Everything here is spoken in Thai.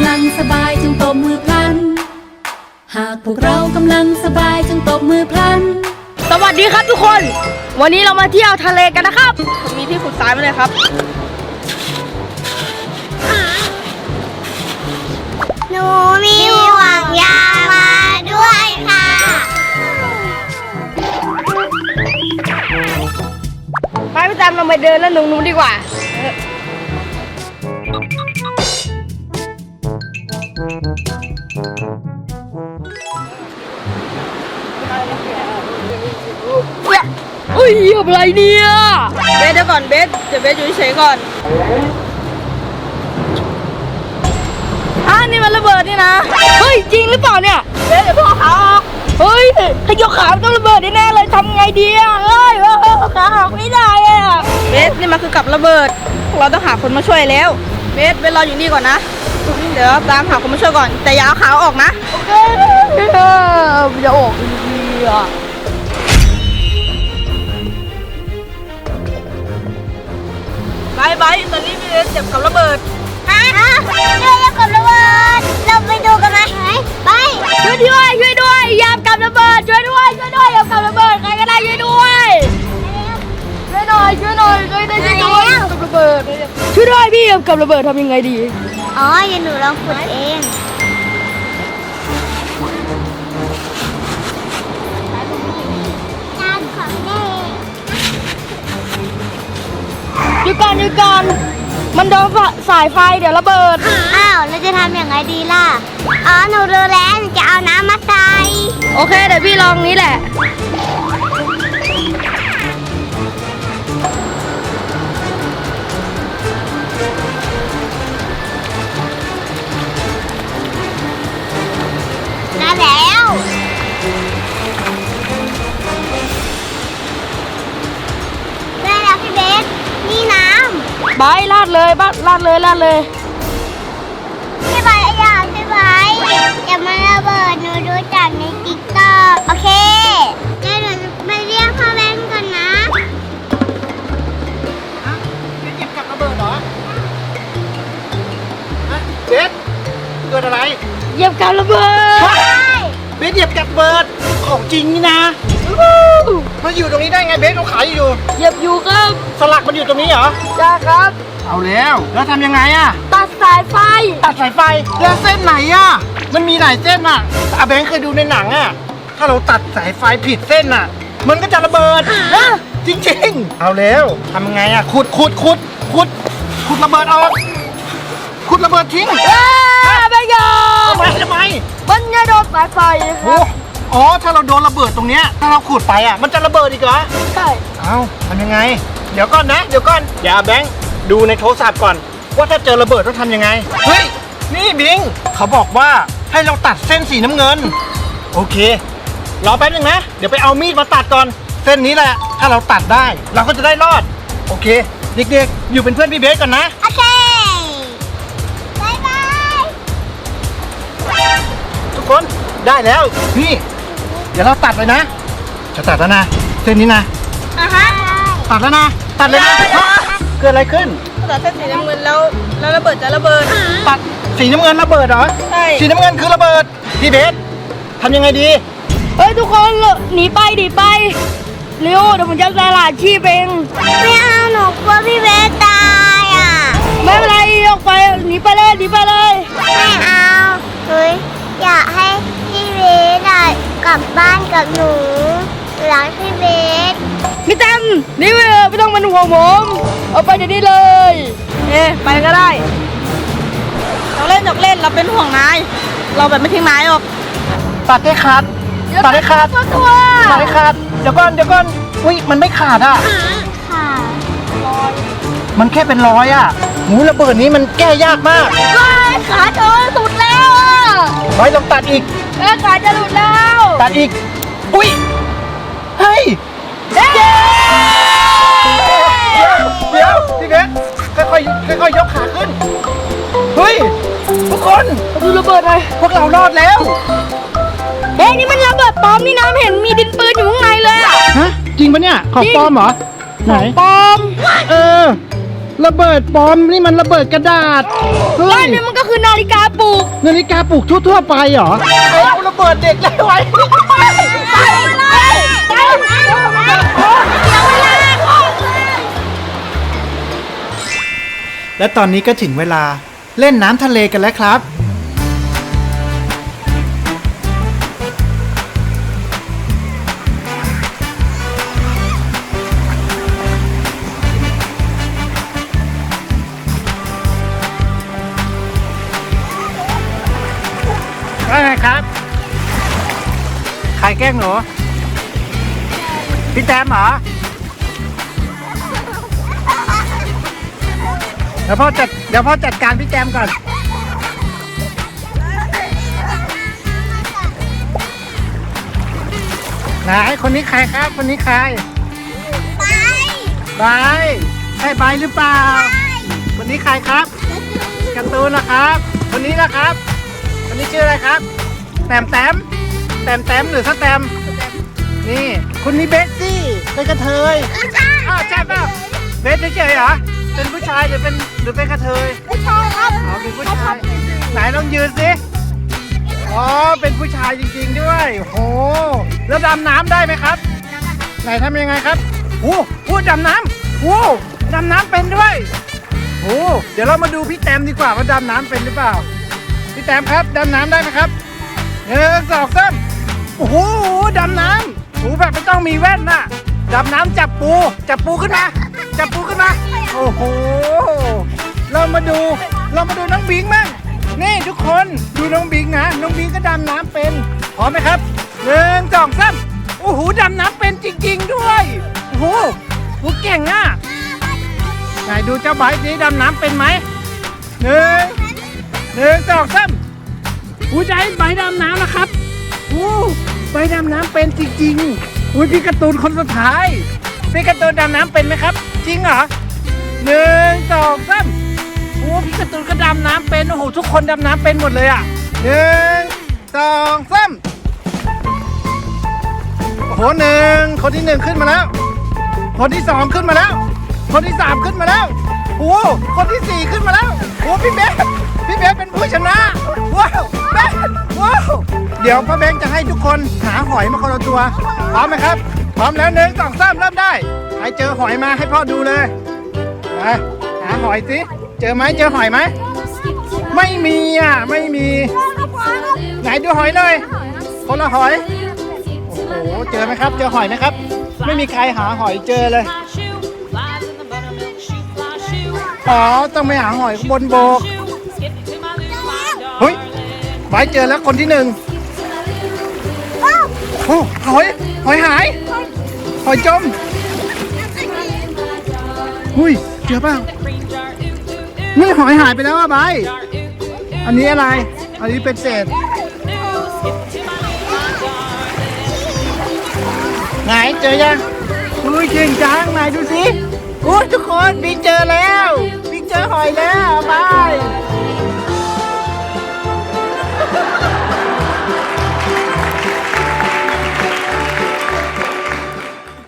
ำลังสบายจงตบมือพลัน หากพวกเรากำลังสบายจงตบมือพลัน สวัสดีครับทุกคน วันนี้เรามาเที่ยวทะเลกันนะครับมีที่ขุดทรายมาเลยครับ หนูมีห่วงยางมาด้วยค่ะ ไปพี่จันเราไปเดินแล้วหนุ่มๆดีกว่า อุ้ยอะไรเนี่ยเบสเดี๋ยวก่อนเบสเดี๋ยวเบสอยู่เฉยๆก่อนอ่านี่มันระเบิดนี่นะ เฮ้ยจริงหรือเปล่าเนี่ย เบสเดี๋ยวพ่อขาออก เฮ้ยถ้ายกขามันต้องระเบิดแน่ๆเลยทำไงดีอะเฮ้ยเออขาหักไม่ได้อะเบสนี่มันคือกับระเบิด เราต้องหาคนมาช่วยแล้ว เบสเบสรออยู่นี่ก่อนนะ เดี๋ยวตามหาคนมาช่วยก่อน แต่อย่าเอาขาออกนะโอเคอย่าออกดีอะบายบายตอนนี้มีเจ็บกับระเบิด ฮะเดี๋ยวจะกดระเบิดเราไปดูกันไหมไปช่วยด้วยช่วยด้วยยามกับระเบิดช่วยด้วยช่วยด้วยยามกับระเบิดใครก็ได้ช่วยด้วยช่วยหน่อยช่วยหน่อยช่วยได้ช่วยด้วยยามกับระเบิดช่วยด้วยพี่ยามกับระเบิดทำยังไงดี อ๋อเดี๋ยวหนูลองขุดเอง การของเด็กหยุดก่อนหยุดก่อนมันโดนสายไฟเดี๋ยวระเบิด อ้าวเราจะทำอย่างไรดีล่ะ อ๋อหนูรู้แล้วหนูจะเอาน้ำมาใส่ โอเค เดี๋ยวพี่ลองนี้แหละ บายลาดเลยบ้าลาดเลยลาดเลยำพี่ใบอยากพี่ใบอย่ามาระเบิดหนูดูจากในติ๊กต็อกโอเคเดี๋ยวหนูไปเรียกพ่อแบงค์ก่อนนะเก็บกับระเบิดเหรอฮะเบสเกิดอะไรเหยียบกับระเบิดเบสเหยียบกับระเบิดของจริงนี่นะ มาอยู่ตรงนี้ได้ไงเบสเขาขายอยู่ เหยียบอยู่ครับ สลักมันอยู่ตรงนี้เหรอ จ้าครับ เอาแล้ว แล้วทำยังไงอะตัดสายไฟ ตัดสายไฟ แล้วเส้นไหนอะมันมีหลายเส้นอะอาเบนเคยดูในหนังอะถ้าเราตัดสายไฟผิดเส้นอะมันก็จะระเบิดจริงๆ เอาแล้วทำยังไงอะขุดขุดขุดขุดขุดระเบิดออกขุดระเบิดทิ้งเอ้ยไม่ยอมทำไมทำไมมันจะโดนสายไฟคโอ้รับอ๋อ ถ้าเราโดนระเบิดตรงเนี้ย ถ้าเราขุดไปอะมันจะระเบิดอีกเหรอ ใช่ เอาทำยังไง เดี๋ยวก่อนนะ เดี๋ยวก่อนเดี๋ยวแบงค์ดูในโทรศัพท์ก่อน ว่าถ้าเจอระเบิดต้องทำยังไง เฮ้ย นี่บิง เขาบอกว่าให้เราตัดเส้นสีน้ำเงิน โอเค รอแป๊บนึงนะ เดี๋ยวไปเอามีดมาตัดก่อน เส้นนี้แหละ ถ้าเราตัดได้ เราก็จะได้รอด โอเค เด็กๆ อยู่เป็นเพื่อนพี่เบสก่อนนะ โอเคบายบายทุกคน ได้แล้ว นี่ เดี๋ยวเราตัดเลยนะ จะตัดแล้วนะ เส้นนี้นะ อะฮะ ตัดแล้วนะ ตัดเลยนะฮะเกิดอะไรขึ้นตัดเส้นสีน้ำเงินแล้วแล้วระเบิดจะระเบิด ตัดสีน้ำเงินระเบิดเหรอใช่ สีน้ำเงินคือระเบิดพี่เบสทำยังไงดี เฮ้ยทุกคนหนีไปหนีไปเร็วเดี๋ยวผมจะสละชีพเองไม่เอาหนูกลัวพี่เบสตายอะ ไม่เป็นไรออกไปหนีไปเลยหนีไปเลย ไม่เอาเฮ้ยอยากให้พี่เบสอะกลับบ้านกับหนูรักพี่เบส พี่แตมนี่เว้ยไม่ต้องเป็นห่วงผมเอาไปเดี๋ยวนี้เลยเอ๊ะไปก็ได้เราเล่นจอกเล่นเราเป็นห่วงนาย เราแบบไม่ทิ้งนายหรอกตัดได้ขาดตัดได้ขาดตัวตัดได้ขาดเดี๋ยวก่อนเดี๋ยวก่อนอุ้ยมันไม่ขาดอะค่ะมันแค่เป็นรอยอะหูระเบิดนี้มันแก้ยากมากว้ายขาเธอสุดแล้วอะไว้ลองตัดอีกแม่ขาจะหลุดแล้ว ตัดอีก อุ้ยเฮ้ยเย้ ค่อยๆค่อยๆยกขาขึ้น เฮ้ย ทุกคนดูระเบิดเลยพวกเรารอดแล้ว เฮ้ยนี่มันระเบิดปลอมนี่นะไม่เห็นมีดินปืนอยู่ข้างในเลยอะ ฮะ จริงปะเนี่ย ของปลอมเหรอ ไหน ปลอมเออ ระเบิดปลอมนี่มันระเบิดกระดาษ เฮ้ก้อนยนี้มันก็คือนาฬิกาปลุกนาฬิกาปลุกทั่วๆไปเหรอ เอาระเบิดเด็กเลยไว้ และตอนนี้ก็ถึงเวลาเล่นน้ำทะเลกันแล้วครับ ว่าไงครับ ใครแกล้งหนู พี่แจมเหรอ ดี๋ยวพ่อจัดเดี๋ยวพ่อจัดการพี่แจมก่อน ไหนคนนี้ใครครับ คนนี้ใครไปบายใช่บายหรือเปล่า คนนี้ใครครับการ์ตูนนะครับ คนนี้นะครับ คนนี้ชื่ออะไรครับ แต้มแต้มแต้มแต้มหรือสแตมนี่คนนี้เบสซี่เป็นกระเทยอ้าวใช่ป่ะเบสเฉยๆเหรอ เป็นผู้ชายหรือเป็นหรือเป็นกระเทยไม่ใช่ครับอ๋อเป็นผู้ชายไหนลองยืนสิอ๋อเป็นผู้ชายจริงๆด้วยโหแล้วดำน้ำได้ไหมครับ ไหนทำยังไงครับโอ้โหดำน้ำโอ้ดำน้ำเป็นด้วยโอ้เดี๋ยวเรามาดูพี่แตมดีกว่าว่าดำน้ำเป็นหรือเปล่า พี่แตมครับดำน้ำได้ไหมครับหนึ่งสองสามโอ้โหดำน้ำโอ้แบบไม่ต้องมีแว่นน่ะดำน้ำจับปู จับปูขึ้นมา จับปูขึ้นมา โอ้โห เรามาดู เรามาดูน้องบิงมั่งนี่ทุกคนดูน้องบิงนะ น้องบิงก็ดำน้ำเป็น พร้อมไหมครับหนึ่งสองสามโอ้โหดำน้ำเป็นจริง ๆ ด้วย โอ้โหโหเก่งอะไหนดูเจ้าไบร์ทนี้ดำน้ำเป็นไหมหนึ่งหนึ่งสองสามอู้ใจไบดำน้ำนะครับอู้ไบดำน้ำเป็นจริงๆอุ้ยพี่การ์ตูนคนสุดท้าย พี่การ์ตูนดำน้ำเป็นไหมครับ จริงเหรอหนึ่งสองสามโอ้พี่การ์ตูนก็ดำน้ำเป็นโอ้โหทุกคนดำน้ำเป็นหมดเลยอะหนึ่งสองสามโอ้โหหนึ่งคนที่หนึ่งขึ้นมาแล้ว คนที่สองขึ้นมาแล้ว คนที่สามขึ้นมาแล้วโอ้คนที่สี่ขึ้นมาแล้วโอ้พี่เบสพี่เบสเป็นผู้ชนะว้าวเบสว้าวเดี๋ยวพ่อแบงค์จะให้ทุกคนหาหอยมาคนละตัวพร้อมไหมครับ พร้อมแล้วหนึ่งสองสามเริ่มได้ใครเจอหอยมาให้พ่อดูเลยไปหาหอยสิเจอไหมเจอหอยไหมไม่มีอะไม่มี ไหนดูหอยเลยคนละหอยโอ้โหเจอไหมครับ เจอหอยไหมครับ ไม่มีใครหาหอยเจอเลยอ๋อต้องไปหาหอยบนโบกเฮ้ยไว้เจอแล้วคนที่หนึ่งโอ้หอยหอยหาย หอยจมหุ้ยเจอเปล่านี่หอยหายไปแล้วอะใบอันนี้อะไร อันนี้เป็นเศษไหนเจอยังอุ้ยเก่งจังไหนดูสิอุ้ยทุกคนบิ๊กเจอแล้วบิ๊กเจอหอยแล้วบา